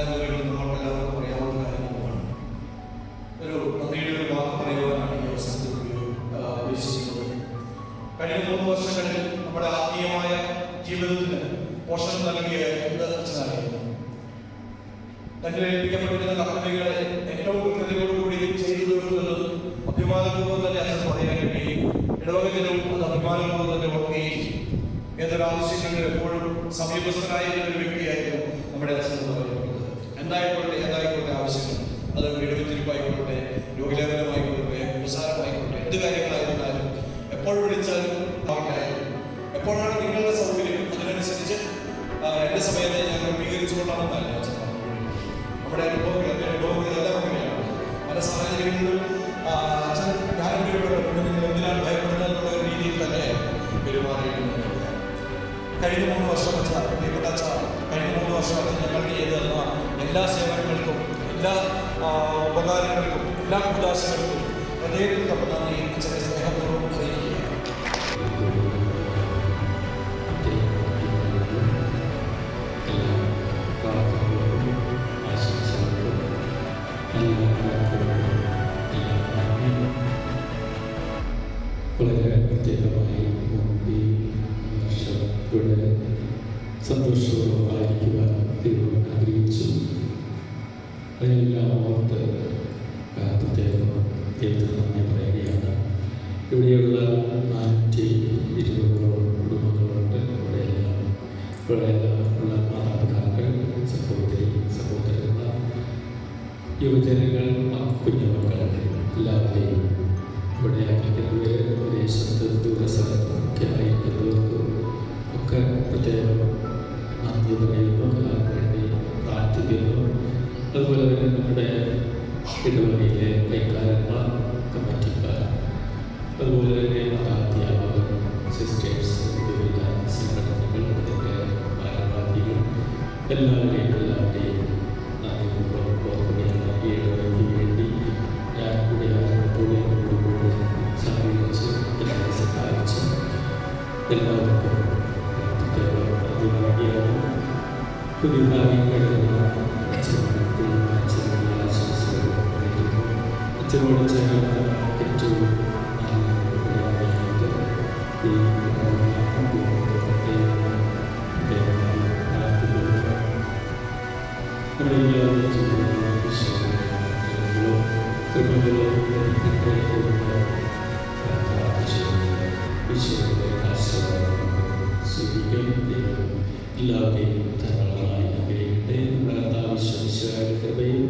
എല്ലാ വീടുകളും നമ്മൾ എല്ലാ ആ, ഉപകാരങ്ങൾക്കും എല്ലാ ഉദാസങ്ങൾക്കും ഹൃദയത്തിൽ തൊട്ട് നന്ദി അച്ഛനെ ഇവിടെയുള്ള നാനൂറ്റി ഇരുപതോളം കുടുംബങ്ങളുണ്ട്. ഇവിടെയെല്ലാം ഇവിടെയെല്ലാം ഉള്ള മാതാപിതാക്കൾ സഹോദരി സഹോദരന്മാർ യുവജനങ്ങൾ കുഞ്ഞുമക്കൾ എല്ലാവരെയും ഇവിടെ ആയിരിക്കുന്നവർ വിദേശത്ത് ദൂരസ്ഥലത്തൊക്കെ ആയിരിക്കുന്നവർക്കും ഒക്കെ പ്രത്യേകം നന്ദി പറയുന്നു. വേണ്ടി പ്രാർത്ഥിക്കുന്നു അതുപോലെ തന്നെ നമ്മുടെ ഇടവകയിലെ കൈക്കാരന്മാർ അതുപോലെ തന്നെ മതാധ്യാപകർ സിസ്റ്റേഴ്സ് വിവിധ സംഘടനകൾ അതിന്റെ ഭാരവാഹികൾ എല്ലാവരെയും എല്ലാവരെയും നന്ദിപൂർവം ഓർക്കുകയാണ് ഈ അച്ഛനോട് വേണ്ടി എല്ലാവരെയും ധാരാളമായി അനുഗ്രഹിക്കട്ടെ നമ്മുടെ കർത്താവിശ്വസിയായ കൃപയും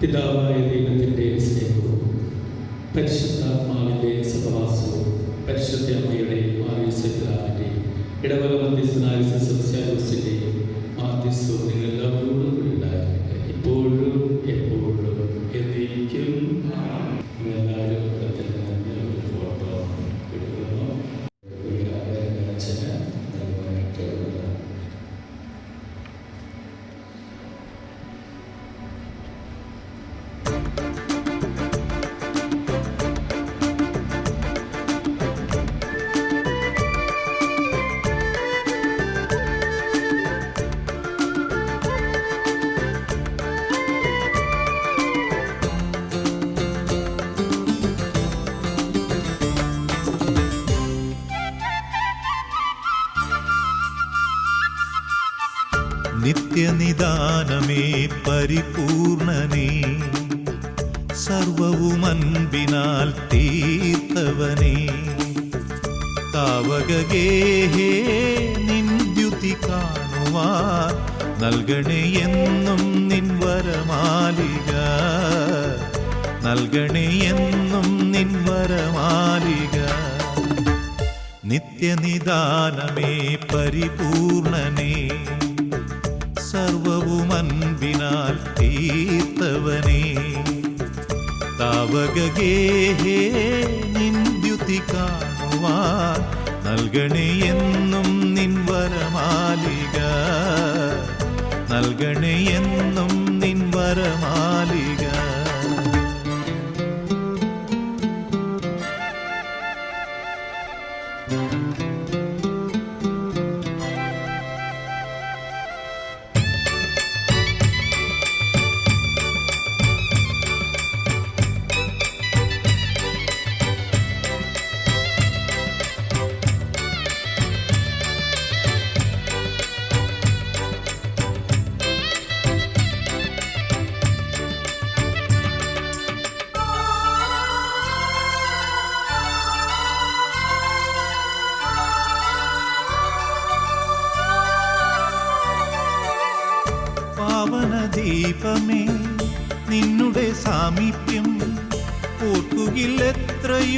പിതാവായ ദൈവത്തിന്റെ പരിപൂർണനേ. സർവവും അൻപിനാൽ തീർത്തവനേ. താവകഗേഹേ നിന്ദ്യുതി കാണുവാൻ നൽകണേ എന്നും നിൻ വരമാലിക. നൽകണേ എന്നും നിൻ വരമാലിക. നിത്യനിദാനമേ പരിപൂർണനേ. സർവവും അൻപിനാൽ തീർത്തവനേ. താവകഗേഹേ നിന്ദ്യുതി കാണുവാൻ നൽകണേ എന്നും നിൻ വരമാലിക. നൽകണേ എന്നും നിൻ വരമാലിക.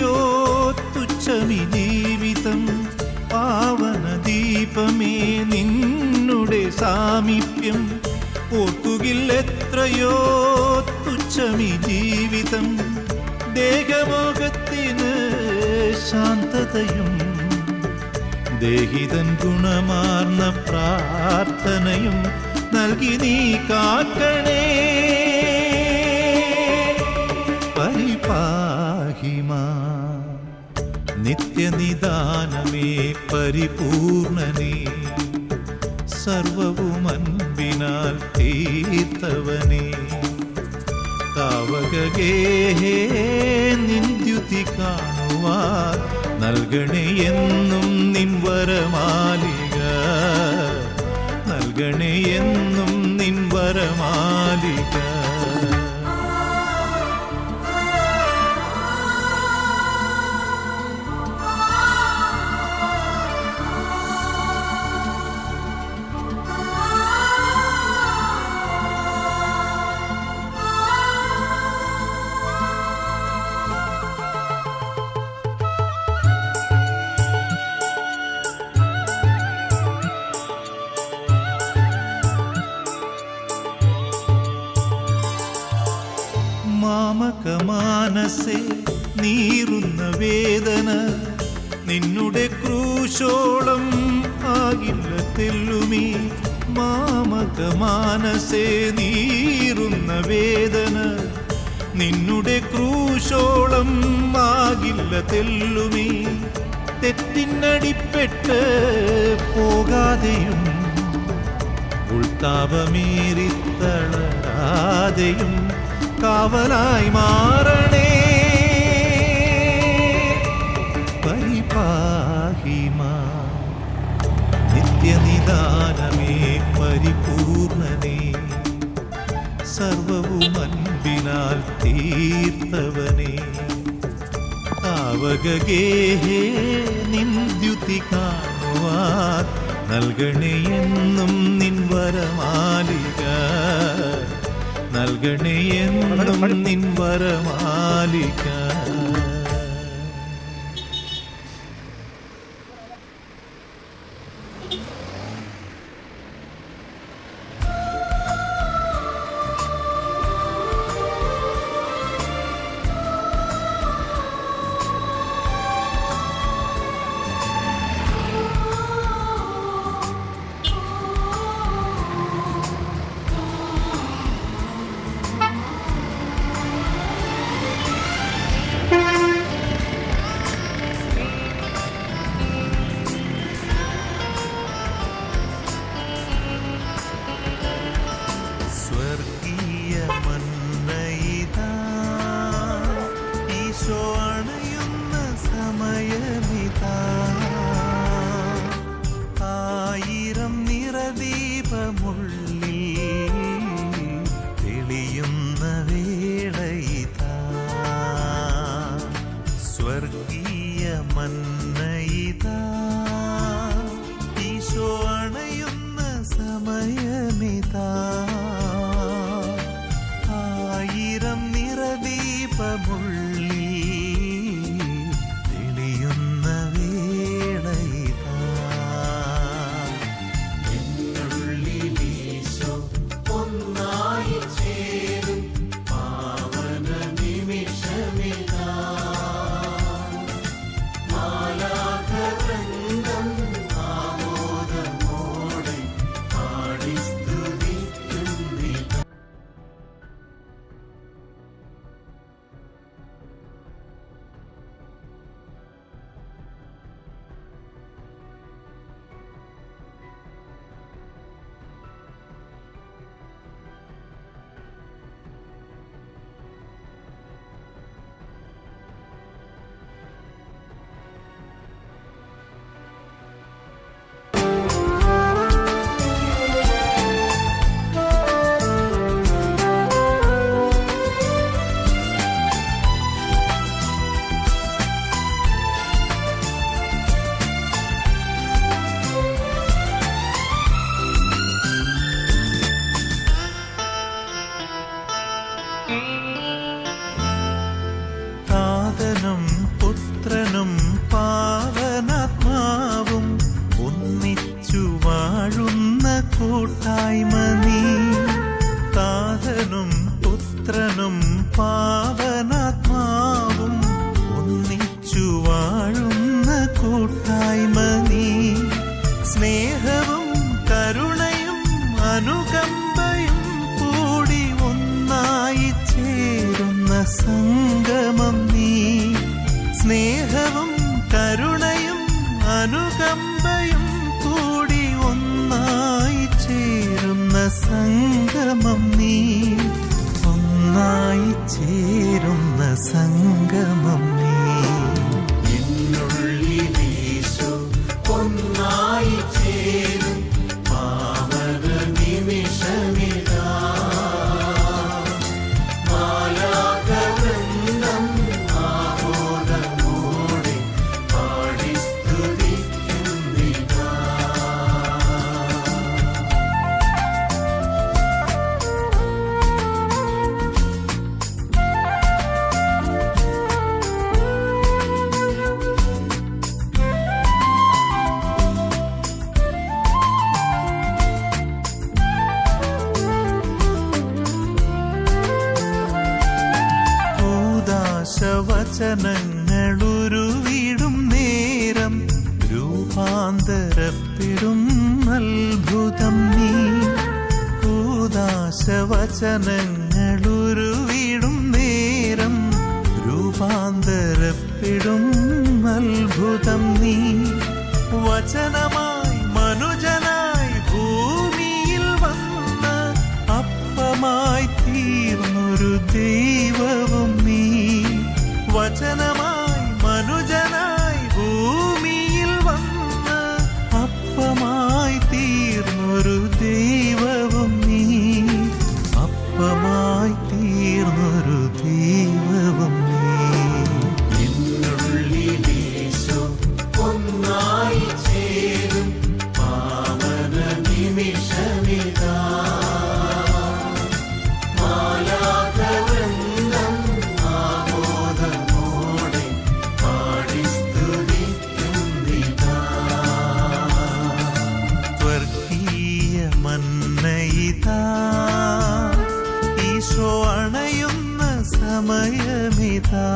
എത്രയോ തുച്ഛമി ജീവിതം. പാവന ദീപമേ നിന്നുടെ സാമീപ്യം. ഓർക്കുകിൽ എത്രയോ തുച്ഛമി ജീവിതം. ദേഹമോഹത്തിന് ശാന്തതയും. ദേഹിതൻ ഗുണമാർന്ന പ്രാർത്ഥനയും നൽകി നീ കാക്കണേ. നിത്യനിദാനമേ പരിപൂർണനേ. സർവവും അൻപിനാൽ തീർത്തവനേ. താവകഗേഹേ നിന്ദ്യുതി കാണുവാൻ നൽകണേ എന്നും നിൻവരമാലിക നൽകണേ എന്നും നിന്നുടെ ക്രൂശോളം ആകില്ല തെല്ലുമീ. മാമകമാനസേ നീറുന്ന വേദന. നിന്നുടെ ക്രൂശോളം ആകില്ല തെല്ലുമീ. തെറ്റിനടിപ്പെട്ട് പോകാതെയും ഉൾത്താപമേറിത്തളരാതെയും കാവലായി മാറണേ. പരിപാഹിമാ നിത്യനിദാനമേ പരിപൂർണനേ. സർവവും അൻപിനാൽ തീർത്തവനേ. താവകഗേഹേ നിന്ദ്യുതി കാണുവാൻ നൽകണേയെന്നും നിൻ വരമാലിക. നൽകണേയെന്നും നിൻ വരമാലിക. കൂട്ടായ്മ സംഗമം നീ. ഒന്നായി ചേരുന്ന സംഗമം പാശവചനങ്ങളുരുവിടും നേരം രൂപാന്തരപ്പെടും അത്ഭുതം നീ. വചനം ഈശോ അണയുന്ന സമയമിതാ.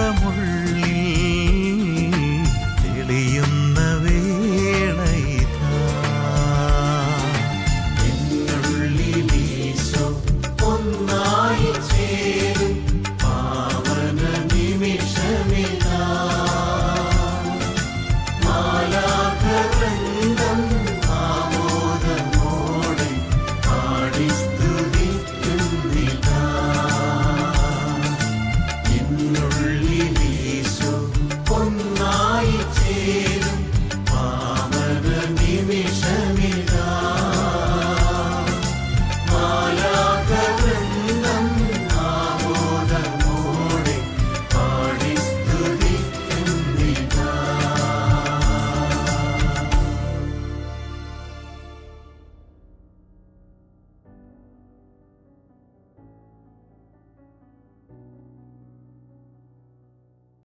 இன்பமுள்ள